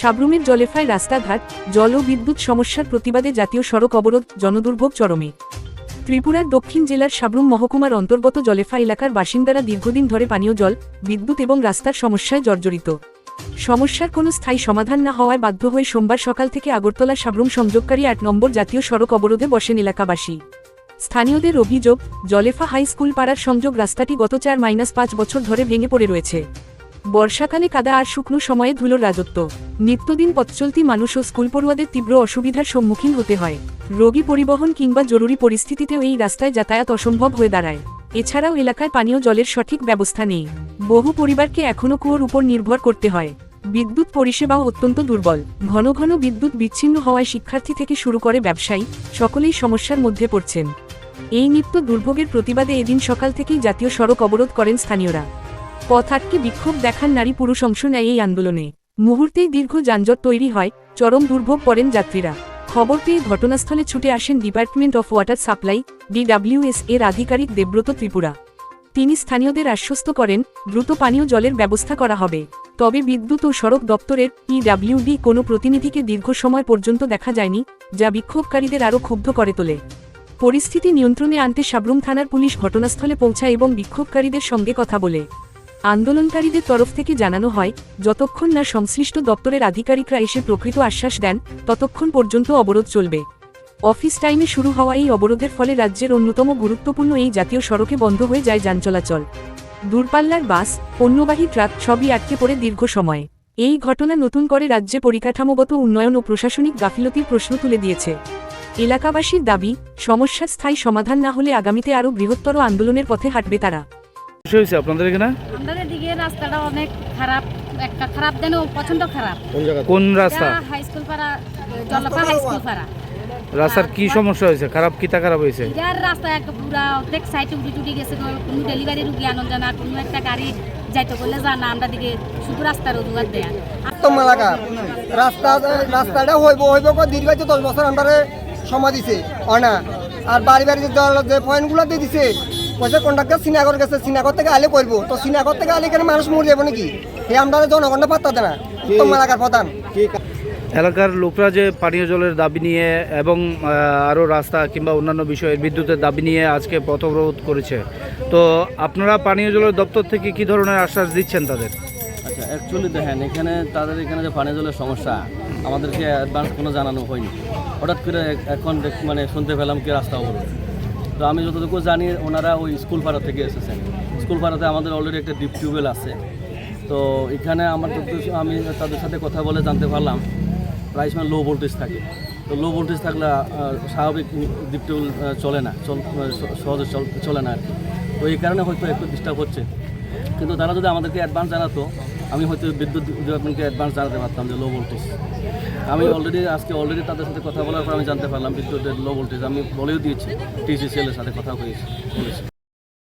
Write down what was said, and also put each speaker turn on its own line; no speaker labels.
সাবরুমের জলেফায় রাস্তাঘাট, জল ও বিদ্যুৎ সমস্যার প্রতিবাদে জাতীয় সড়ক অবরোধ, জনদুর্ভোগ চরমে। ত্রিপুরার দক্ষিণ জেলার সাবরুম মহকুমার অন্তর্গত জলেফা এলাকার বাসিন্দারা দীর্ঘদিন ধরে পানীয় জল, বিদ্যুৎ এবং রাস্তার সমস্যায় জর্জরিত। সমস্যার কোনো স্থায়ী সমাধান না হওয়ায় বাধ্য হয়ে সোমবার সকাল থেকে আগরতলা সাবরুম সংযোগকারী আট নম্বর জাতীয় সড়ক অবরোধে বসেন এলাকাবাসী। স্থানীয়দের অভিযোগ, জলেফা হাই স্কুল পাড়ার সংযোগ রাস্তাটি গত চার মাইনাস পাঁচ বছর ধরে ভেঙে পড়ে রয়েছে। বর্ষাকালে কাদা আর শুকনো সময়ে ধুলোর রাজত্ব। নিত্যদিন পথচলতি মানুষ ও স্কুল পড়ুয়াদের তীব্র অসুবিধার সম্মুখীন হতে হয়। রোগী পরিবহন কিংবা জরুরি পরিস্থিতিতেও এই রাস্তায় যাতায়াত অসম্ভব হয়ে দাঁড়ায়। এছাড়াও এলাকায় পানীয় জলের সঠিক ব্যবস্থা নেই। বহু পরিবারকে এখনও কুয়োর উপর নির্ভর করতে হয়। বিদ্যুৎ পরিষেবাও অত্যন্ত দুর্বল। ঘন ঘন বিদ্যুৎ বিচ্ছিন্ন হওয়ায় শিক্ষার্থী থেকে শুরু করে ব্যবসায়ী সকলেই সমস্যার মধ্যে পড়ছেন। এই নিত্য দুর্ভোগের প্রতিবাদে এদিন সকাল থেকেই জাতীয় সড়ক অবরোধ করেন স্থানীয়রা। পথ আটকে বিক্ষোভ দেখান নারী পুরুষ অংশ নেয় এই আন্দোলনে। মুহূর্তেই দীর্ঘ যানজট তৈরি হয়, চরম দুর্ভোগ পড়েন যাত্রীরা। খবর পেয়ে ঘটনাস্থলে ছুটে আসেন department of water supply DWS এর আধিকারিক দেব্রত ত্রিপুরা। তিনি স্থানীয়দের আশ্বস্ত করেন, দ্রুত পানীয় জলের ব্যবস্থা করা হবে। তবে বিদ্যুৎ ও সড়ক দপ্তরের পিডাব্লিউডি কোনো প্রতিনিধিকে দীর্ঘ সময় পর্যন্ত দেখা যায়নি, যা বিক্ষোভকারীদের আরও ক্ষুব্ধ করে তোলে। পরিস্থিতি নিয়ন্ত্রণে আনতে সাবরুম থানার পুলিশ ঘটনাস্থলে পৌঁছায় এবং বিক্ষোভকারীদের সঙ্গে কথা বলে। আন্দোলনকারীদের তরফ থেকে জানানো হয়, যতক্ষণ না সংশ্লিষ্ট দপ্তরের আধিকারিকরা এসে প্রকৃত আশ্বাস দেন, ততক্ষণ পর্যন্ত অবরোধ চলবে। অফিস টাইমে শুরু হওয়া এই অবরোধের ফলে রাজ্যের অন্যতম গুরুত্বপূর্ণ এই জাতীয় সড়কে বন্ধ হয়ে যায় যান চলাচল। দূরপাল্লার বাস, পণ্যবাহী ট্রাক সবই আটকে পড়ে দীর্ঘ সময়। এই ঘটনা নতুন করে রাজ্যে পরিকাঠামোগত উন্নয়ন ও প্রশাসনিক গাফিলতির প্রশ্ন তুলে দিয়েছে। এলাকাবাসীর দাবি সমস্যার স্থায়ী সমাধান না হলে আগামীতে আরও বৃহত্তর আন্দোলনের পথে হাঁটবে তারা।
কি হয়েছে আপনাদের এখানে?
আমাদের দিকে রাস্তাটা অনেক খারাপ একটা খারাপ দেন প্রচণ্ড খারাপ।
কোন রাস্তা?
হাই স্কুল পাড়া জলপা হাই স্কুল পাড়া।
রাস্তার কি সমস্যা হয়েছে? খারাপ কিতা খারাপ হয়েছে?
এটার রাস্তা এক পুরা অর্ধেক সাইডে উঠে টুটি গেছে কোনো ডেলিভারি রুগী আনন্দ জানা কোনো একটা গাড়ি যাইতে বললে জানা আমরা দিকে শুধু রাস্তার অজুহাত দেয়া।
উত্তম এলাকা। রাস্তা রাস্তাটা হইব হইব কো দীর্ঘ যে দশ বছর আন্ডারে সময় দিছে। হয় না? আর বাড়ি বাড়ি যে পয়েন্টগুলো দিয়ে দিছে কইছে কন্ডাক্টর শ্রীনগর গেছে শ্রীনগর থেকে আলে করব তো শ্রীনগর থেকে আলে কেন মানুষ মরে যাব নাকি? এই আমরা পাত্তা দেয় না। উত্তম এলাকার প্রধান।
এলাকার লোকরা যে পানীয় জলের দাবি নিয়ে এবং আরও রাস্তা কিংবা অন্যান্য বিষয়ে বিদ্যুতের দাবি নিয়ে আজকে পথ অবরোধ করেছে। তো আপনারা পানীয় জলের দপ্তর থেকে কি ধরনের আশ্বাস দিচ্ছেন তাদের?
আচ্ছা অ্যাকচুয়ালি দেখেন এখানে তাদের এখানে যে পানীয় জলের সমস্যা আমাদেরকে অ্যাডভান্স কোনো জানানো হয়নি। হঠাৎ করে এখন মানে শুনতে পেলাম কি রাস্তা অবরোধ। তো আমি যতটুকু জানি, ওনারা ওই স্কুল পাড়া থেকে এসেছেন। স্কুল পাড়াতে আমাদের অলরেডি একটা ডিপ টিউবওয়েল আছে। তো এখানে আমার আমি তাদের সাথে কথা বলে জানতে পারলাম প্রায় সময় লো ভোল্টেজ থাকে। তো লো ভোল্টেজ থাকলে স্বাভাবিক ডিপ টিউবওয়েল চলে না সহজে চল- চলে না আর কি। তো এই কারণে হয়তো একটু ডিস্টার্ব হচ্ছে। কিন্তু তারা যদি আমাদেরকে অ্যাডভান্স জানাতো আমি হয়তো বিদ্যুৎ ডিপার্টমেন্টকে অ্যাডভান্স জানাতে পারতাম যে লো ভোল্টেজ আমি অলরেডি আজকে অলরেডি তাদের সাথে কথা বলার পর আমি জানতে পারলাম বিদ্যুতের লো ভোল্টেজ আমি বলেও দিয়েছি টিসিসিএল এর সাথে কথা হয়েছি, বলেছি।